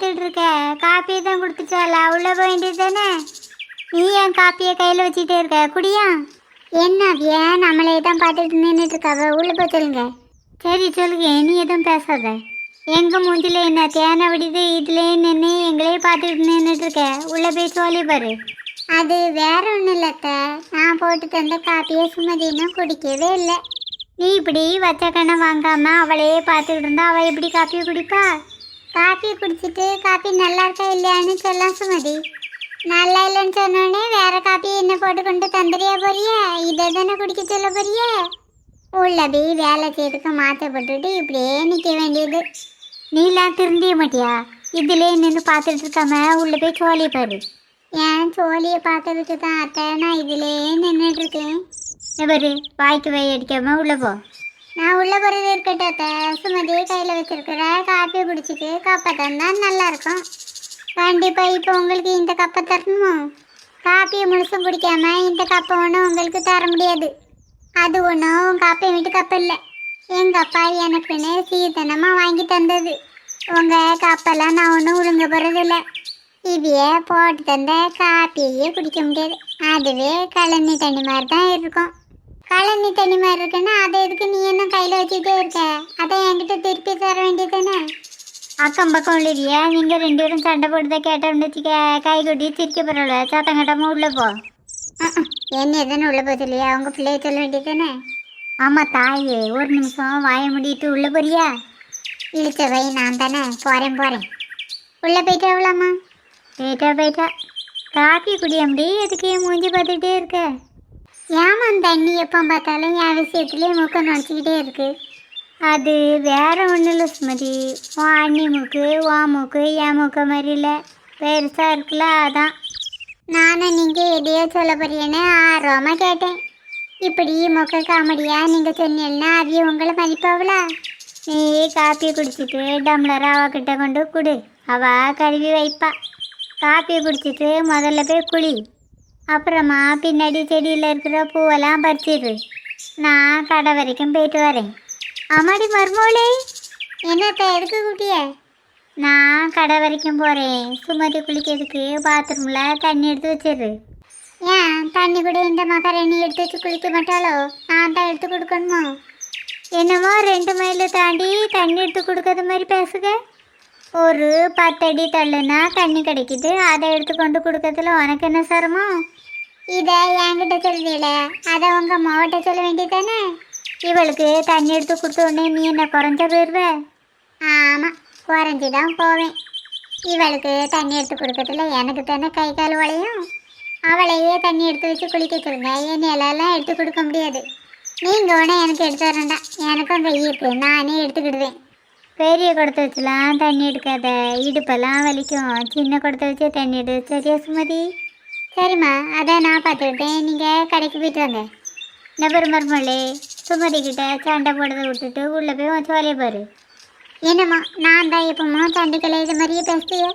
பார்த்துட்டு இருக்க காப்பியை தான் கொடுத்துச்சால உள்ள போக வேண்டியது தானே? நீ ஏன் காப்பியை கையில் வச்சுட்டே இருக்க? குடியா? என்ன ஏன் நம்மளே தான் பார்த்துட்டு நின்றுட்டு இருக்காவ உள்ள போய் சொல்லுங்க. சரி சொல்லுங்க. நீ எதுவும் பேசாத. எங்க மூஞ்சில என்ன தேனை விடுது இதுலயே நின்று எங்களே பார்த்துட்டு நின்றுட்டு இருக்க? உள்ள போய் சொல்லி பாரு. அது வேற ஒன்றும் இல்லத்த நான் போட்டு தந்த காப்பியை சுமதினும் குடிக்கவே இல்லை. நீ இப்படி வச்ச கண்ணை வாங்காம அவளையே பார்த்துக்கிட்டு இருந்தா அவள் எப்படி காப்பி குடிப்பா? காப்பி குடிச்சிட்டு காஃபி நல்லா இருக்கா இல்லையான்னு சொல்லலாம் சுமதி. நல்லா இல்லைன்னு சொன்னோடனே வேற காஃபி என்ன போட்டு கொண்டு தந்துறியா போறிய? இதை தானே குடிக்க சொல்ல போறிய? உள்ள போய் வேலை செய்யறதுக்கு மாற்றப்பட்டுட்டு இப்படியே நிற்க வேண்டியது. நீலாம் திருந்திய மாட்டியா? இதுலயே நின்று பார்த்துட்டு இருக்காம உள்ள போய் சோழியை பாரு. ஏன் சோழியை பார்க்கறதுக்கு தான் அத்தை? நான் இதுலேயே நின்றுட்டு இருக்கேன். இவரு வாய்க்கு வாய் அடிக்காம உள்ள போ. நான் உள்ள போறது இருக்கட்டும் சுமதி கையில் வச்சிருக்கிற காப்பி குடிச்சிட்டு கப்பை தந்தா நல்லா இருக்கும் கண்டிப்பா இப்போ உங்களுக்கு இந்த கப்பை தரணுமோ? காப்பியை முழுசும் குடிக்காம இந்த கப்பை ஒன்றும் உங்களுக்கு தர முடியாது. அது ஒன்றும் உங்கள் அப்பா வீட்டு கப்பை இல்லை. எங்கள் அப்பா எனக்குன்னு சீதனமாக வாங்கி தந்தது. உங்கள் கப்பெல்லாம் நான் ஒன்றும் ஒழுங்க போகிறதில்ல இதையே போட்டு தந்த காப்பியே குடிக்க முடியாது. அதுவே கழனி தண்ணி மாதிரி தான் இருக்கும். கழனி தண்ணி மாதிரி இருக்குன்னா அதை எதுக்கு நீ என்ன கையில் வச்சுட்டே இருக்க? அதை என்கிட்ட திருப்பி தர வேண்டியதுதானே அக்கம் பக்கம் உள்ளியா நீங்க ரெண்டு பேரும் சண்டை போட்டுதான் கேட்டோம்னு வச்சுக்க கை கொட்டி சிரிக்க பரவாயில்ல. சத்தம் கட்டாம உள்ள போ. என்ன எதுன்னு உள்ள போச்சு இல்லையா உங்க பிள்ளைய சொல்ல வேண்டியதுதானே ஆமா தாயே. ஒரு நிமிஷம் வாய முடிட்டு உள்ள போறியா? இழுச்ச வை நான் தானே. போறேன் போறேன். உள்ள போயிட்டா அவ்வளோம்மா போயிட்டா போயிட்டா. காப்பி குடிய முடியும் எதுக்கு மூஞ்சி பார்த்துட்டே இருக்க? தண்ணி எப்போ பார்த்தாலும் என் விஷயத்துலேயே மூக்க நினச்சிக்கிட்டே இருக்கு. அது வேற ஒன்றும் இல்லை சுமதி. உன் அண்ணி மூக்கு உன் மூக்கு என் மூக்க மாதிரி இல்லை. பெருசாக இருக்குல்ல அதான். நானும் நீங்கள் எதையோ சொல்ல போறீங்கன்னு ஆர்வமாக கேட்டேன். இப்படி மொக்க காமெடியாக நீங்கள் சொன்னீங்கன்னா அது உங்களை மதிப்பாவலா நீ காப்பி குடிச்சிட்டு டம்ளர் அவகிட்ட கொண்டு கொடு. அவ கழுவி வைப்பா. காப்பி குடிச்சிட்டு முதல்ல போய் குழி அப்புறமா பின்னாடி செடியில் இருக்கிற பூவெல்லாம் பறிச்சிடு நான் கடை வரைக்கும் போயிட்டு வரேன். அம்மாடி மர்மோளே என்னத்தை எதுக்கு குட்டிய? நான் கடை வரைக்கும் போகிறேன் சுமதி குளிக்கிறதுக்கு பாத்ரூமில் தண்ணி எடுத்து வச்சிரு. ஏன் தண்ணி கூட இந்த மகரணி எடுத்து வச்சு குளிக்க மாட்டாளோ? நான் தான் எடுத்து கொடுக்கணுமோ? என்னமோ ரெண்டு மைல் தாண்டி தண்ணி எடுத்து கொடுக்கறது மாதிரி பேசுக. ஒரு பத்தடி தள்ளுனா தண்ணி கிடைக்குது. அதை எடுத்து கொண்டு கொடுக்கறதுல உனக்கு என்ன சிரமம்? இதை என்கிட்ட சொல்லுவீல அதை உங்க மாவட்ட சொல்ல வேண்டியதானே இவளுக்கு தண்ணி எடுத்து கொடுத்த உடனே நீ என்ன குறைஞ்ச போயிடுவ ஆமாம் குறைஞ்சி தான் போவேன். இவளுக்கு தண்ணி எடுத்து கொடுக்கறதுல எனக்கு தானே கை கால் உழையும் அவளையே தண்ணி எடுத்து வச்சு குளிக்க சொல்லுங்க. என்னையெல்லாம் எடுத்து கொடுக்க முடியாது. நீங்கள் உடனே எனக்கு எடுத்து வரண்டா எனக்கும் கை இருக்கு நானே எடுத்துக்கிடுவேன். பெரிய குடத்தை வச்சுலாம் தண்ணி எடுக்காத. இடுப்பெல்லாம் வலிக்கும். சின்ன குடத்தை வச்சு தண்ணி எடு. சரியா சுமதி? சரிம்மா அதான் நான் பார்த்துக்கிட்டேன் நீங்கள் கடைக்கு போயிட்டு வாங்க. நபர் மருமகளே சுமதிக்கிட்ட சண்டை போடுறதை விட்டுட்டு உள்ளே போய் உன் சோலையை பாரு. என்னம்மா நான் தான் எப்போம்மா சண்டைக்கில் இது மாதிரியே பேசுறிய?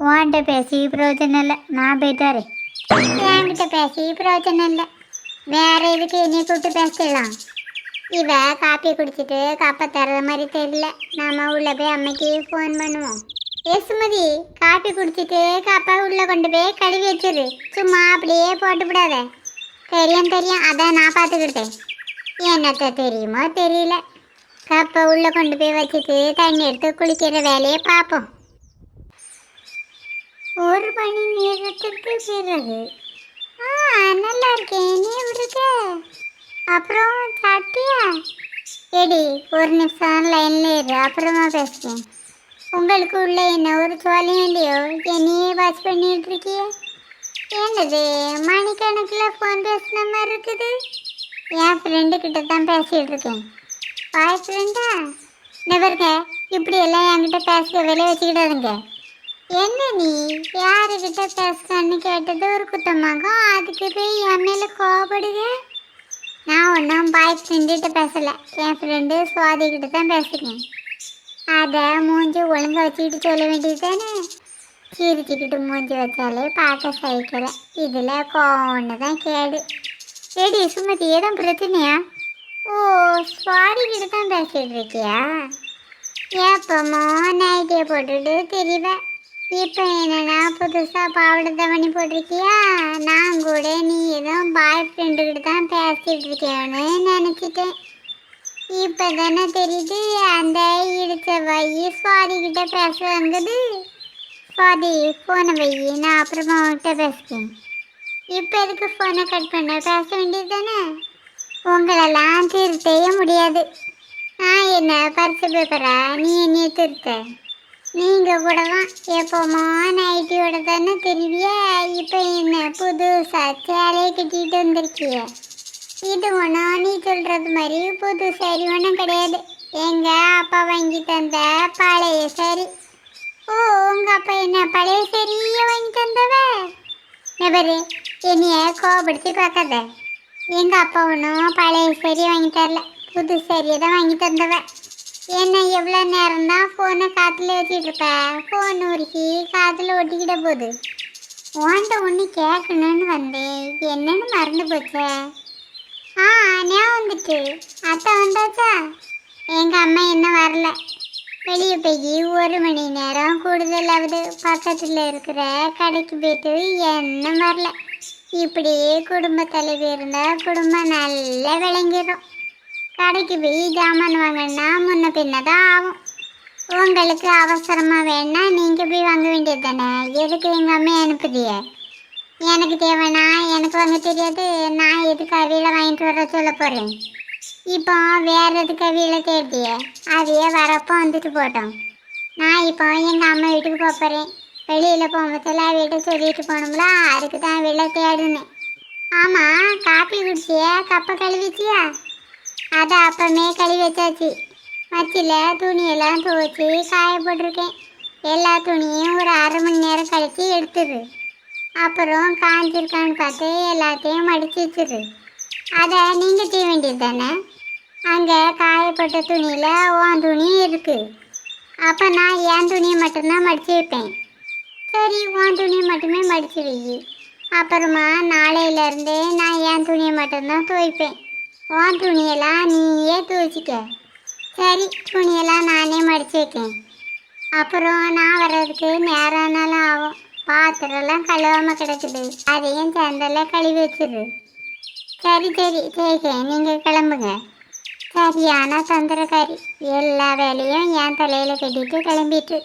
உன்கிட்ட பேசி பிரயோஜனம் இல்லை. நான் போயிட்டு வரேன். என்கிட்ட பேசி பிரயோஜனம் இல்லை. வேறு எதுக்கு என்னைய கூப்பிட்டு பேசிடலாம்? இவ காப்பி குடிச்சிட்டு கப்பை தர்ற மாதிரி தெரியல. நாம உள்ள போய் அம்மைக்கு ஃபோன் பண்ணுவோம். ஏ சுமதி காப்பி குடிச்சிட்டு கப்பை உள்ளே கொண்டு போய் கழுவி வச்சிரு. சும்மா அப்படியே போட்டு விடாத. தெரியும் தெரியும். அதான் நான் பார்த்துக்கிட்டேன். என்னத்த தெரியுமோ தெரியல. கப்பை உள்ளே கொண்டு போய் வச்சுட்டு தண்ணி எடுத்து குளிக்கிற வேலையை பார்ப்போம். ஒரு மணி நேரத்துக்கு பிறகு. ஆ நல்லா இருக்கேன். நீ இருக்க? அப்புறம் சாப்பிட்டியா எடி ஒரு நிமிஷம் லைன்ல இரு. அப்புறமா பேசுகிறேன் உங்களுக்கு உள்ள என்ன ஒரு சோழியும் இல்லையோ? என்னையே வாட்ச் பண்ணிட்டு இருக்கிய? என்னது மணிக்கணக்கில் ஃபோன் பேசுன மாதிரி இருக்குது? என் ஃப்ரெண்டு கிட்ட தான் பேசிட்டு இருக்கேன். பாய் ஃப்ரெண்டா நெவருங்க இப்படி எல்லாம் என்கிட்ட பேசுற வேலையை வச்சுக்கிடாதுங்க. என்ன நீ? யாருக்கிட்ட பேசுறான்னு கேட்டது ஒரு குத்தமாகும் அதுக்கு போய் என் மேல கோவப்படுங்க நான் ஒன்றும் பாய் ஃப்ரெண்டுகிட்ட பேசலை. என் ஃப்ரெண்டு சுவாதி கிட்ட தான் பேசுகிறேன் அதை மூஞ்சி ஒழுங்க வச்சுக்கிட்டு சொல்ல வேண்டியது தானே சிரிச்சுக்கிட்டு மூஞ்சி வச்சாலே பார்க்க சகிக்கிறேன் இதில் கோவம்னு தான் கேடு. ஏடி சுமதி ஏதும் பிரச்சனையா? ஓ சுவாரி கிட்ட தான் பேசிட்டு இருக்கியா? எப்பமோ நைட்டியை போட்டுட்டு தெரிவேன் இப்போ என்னன்னா புதுசாக பாவாடை தவணி போட்டிருக்கியா? நான் கூட நீ எதுவும் பாய் ஃப்ரெண்டுக்கிட்ட தான் பேசிகிட்டு இருக்கேன்னு நினச்சிட்டேன். இப்போ தானே தெரியுது அந்த இடிச்ச வை சுவாதி கிட்ட பேச வந்தது. சுவாதி ஃபோனை வை நான் அப்புறமா உன்கிட்ட பேசுகிறேன் இப்போ எதுக்கு ஃபோனை கட் பண்ண? பேச வேண்டியது தானே? உங்களெல்லாம் திருத்தவே முடியாது. நான் என்ன பரிசு பேப்பரா நீ என்னைய திருத்த? நீங்கள் கூடலாம் எப்போமா நைட்டியோட தானே தெரிவிய? இப்போ என்ன புதுசாக சேலையை கட்டிகிட்டு வந்திருக்கிய? இது ஒன்றும் நீ சொல்கிறது மாதிரி புது சரி ஒன்றும் கிடையாது. எங்கள் அப்பா வாங்கி தந்த பழைய சரி ஓ உங்கள் அப்பா என்ன பழைய சரியை வாங்கி தந்தவ? நபரு என்னைய கோபப்படுத்தி பார்க்காத. எங்கள் அப்பா ஒன்றும் பழைய சரி வாங்கி தரல. புது சரியை தான் வாங்கி தந்தவ. என்ன எவ்வளோ நேரம் தான் ஃபோனை காற்றுல வச்சுட்டு இருப்ப? ஃபோன் உருக்கி காற்றுல ஒட்டிக்கிட்ட போகுது. உன்கிட்ட ஒன்று கேட்கணும்னு வந்தேன். என்னன்னு மறந்து போச்சே? ஞாபகம் வந்துட்டு. அத்தை வந்தாச்சா? எங்கள் அம்மா இன்னும் வரல. வெளியே போய் ஒரு மணி நேரம் கூடுதலாவது பக்கத்தில் இருக்கிற கடைக்கு போயிட்டு என்ன வரல. இப்படியே குடும்ப தலைவி இருந்தால் குடும்பம் நல்லா விளங்கிடும் கடைக்கு போய் ஜாமான் வாங்கினா முன்ன பின்ன தான் ஆகும். உங்களுக்கு அவசரமாக வேணால் நீங்கள் போய் வாங்க வேண்டியது தானே? எதுக்கு எங்கள் அம்மா அனுப்புதியே? எனக்கு தேவைன்னா எனக்கு வந்து தெரியாது நான் எதுக்கு அவியில் வாங்கிட்டு வர சொல்ல போகிறேன் இப்போ வேறு எதுக்கு அவியில் தேடிய? அதையே வரப்போ வந்துட்டு போட்டோம். நான் இப்போ எங்கள் அம்மா வீட்டுக்கு போக போகிறேன் வெளியில் போகும்போதில் வீட்டை சொல்லிட்டு போனோம்ல அதுக்கு தான் வெளில தேடுனேன். ஆமாம் காப்பி குடிச்சியா? கப்பை கழுவிச்சியா? அதை அப்பமே கழுவி வச்சாச்சு. மச்சில துணியெல்லாம் துவைச்சி காய போட்டிருக்கேன். எல்லா துணியும் ஒரு அரை மணி நேரம் கழித்து எடுத்துது அப்புறம் காஞ்சிருக்கான்னு பார்த்து எல்லாத்தையும் மடித்து வச்சிரு. அதை நீங்கள் செய்ய வேண்டியது தானே? அங்கே காயப்பட்ட துணியில் உன் துணியும் இருக்குது அப்போ நான் என் துணியை மட்டும்தான் மடித்து வைப்பேன். சரி உன் துணியை மட்டுமே மடித்து வை. அப்புறமா நாளையிலேருந்து நான் என் துணியை மட்டும்தான் துவைப்பேன். உன் துணியெல்லாம் நீயே துவைச்சிக்க. சரி துணியெல்லாம் நானே மடித்து வைக்கேன். அப்புறம் நான் வர்றதுக்கு நேரம் ஆனாலும் ஆகும். பாத்திரம்லாம் கழுவாம கிடக்குது. அதையும் சேர்ந்தெல்லாம் கழுவி வச்சிரு. சரி சரி சரி நீங்கள் கிளம்புங்க. சரியான தொந்தரக்காரி எல்லா வேலையும் என் தலையில் கட்டிட்டு கிளம்பிட்டு.